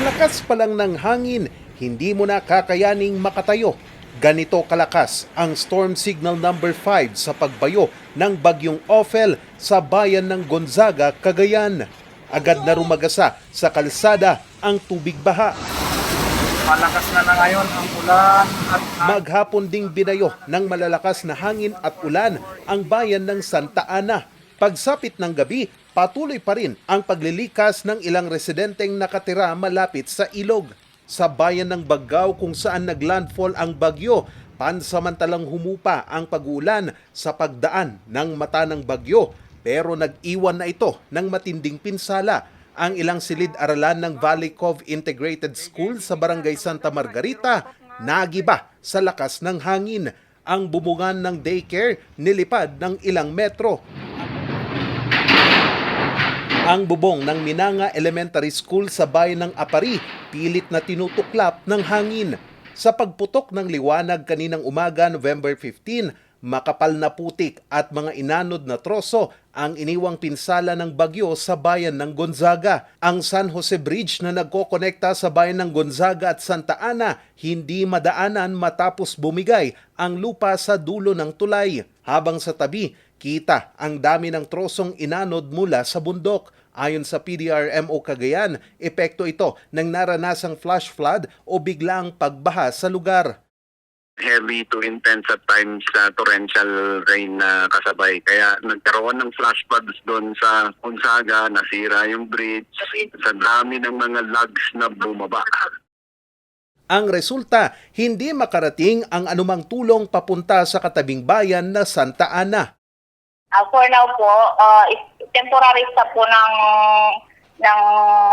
lakas pa lang ng hangin, hindi mo na kakayaning makatayo. Ganito kalakas ang storm signal number 5 sa pagbayo ng bagyong Ophel sa bayan ng Gonzaga, Cagayan. Agad na rumagasa sa kalsada ang tubig baha. Malakas na na ngayon ang ulan at Maghapon ding binayo ng malalakas na hangin at ulan ang bayan ng Santa Ana. Pagsapit ng gabi, patuloy pa rin ang paglilikas ng ilang residenteng nakatira malapit sa ilog. Sa bayan ng Baggao kung saan naglandfall ang bagyo, pansamantalang humupa ang pag-ulan sa pagdaan ng mata ng bagyo pero nag-iwan na ito ng matinding pinsala ang ilang silid-aralan ng Valley Cove Integrated School sa Barangay Santa Margarita nagiba sa lakas ng hangin. Ang bubungan ng daycare nilipad ng ilang metro. Ang bubong ng Minanga Elementary School sa bayan ng Apari pilit na tinutuklap ng hangin. Sa pagputok ng liwanag kaninang umaga November 15, makapal na putik at mga inanod na troso ang iniwang pinsala ng bagyo sa bayan ng Gonzaga. Ang San Jose Bridge na nagkokonekta sa bayan ng Gonzaga at Santa Ana hindi madaanan matapos bumigay ang lupa sa dulo ng tulay. Habang sa tabi, kita ang dami ng trosong inanod mula sa bundok. Ayon sa PDRMO Cagayan, epekto ito ng naranasang flash flood o biglang pagbaha sa lugar. heavy to intense at times sa torrential rain na kasabay. Kaya nagkaroon ng flash floods doon sa Gonzaga, nasira yung bridge, sa dami ng mga logs na bumaba. Ang resulta, hindi makarating ang anumang tulong papunta sa katabing bayan na Santa Ana. Uh, for now po, uh, temporary stop po ng ng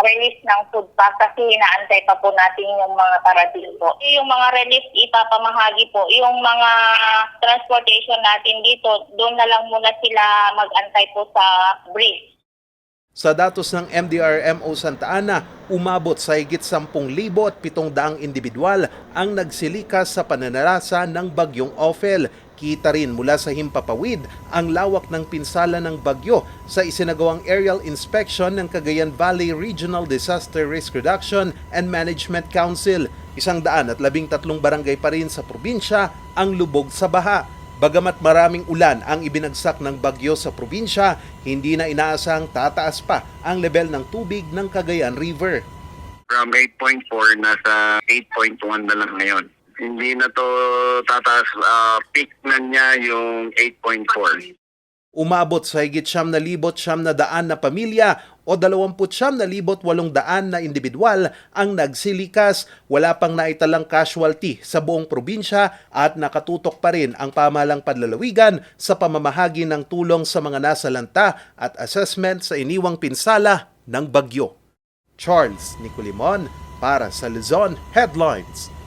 release ng food pack kasi inaantay pa po natin yung mga parating po. Yung mga relief ipapamahagi po, yung mga transportation natin dito, doon na lang muna sila mag-antay po sa bridge. Sa datos ng MDRMO Santa Ana, umabot sa higit 10,700 individual ang nagsilikas sa pananarasa ng bagyong Ophel. Kita rin mula sa himpapawid ang lawak ng pinsala ng bagyo sa isinagawang aerial inspection ng Cagayan Valley Regional Disaster Risk Reduction and Management Council. Isang daan at labing tatlong barangay pa rin sa probinsya ang lubog sa baha. Bagamat maraming ulan ang ibinagsak ng bagyo sa probinsya, hindi na inaasang tataas pa ang level ng tubig ng Cagayan River. From 8.4, nasa 8.1 na lang ngayon. Hindi na to tataas, ah, peak na niya yung 8.4. Umabot sa higit siyam na libot siyam na daan na pamilya o dalawamput siyam na libot walong daan na individual ang nagsilikas. Wala pang naitalang casualty sa buong probinsya at nakatutok pa rin ang pamalang panlalawigan sa pamamahagi ng tulong sa mga nasalanta at assessment sa iniwang pinsala ng bagyo. Charles Nicolimon para sa Luzon Headlines.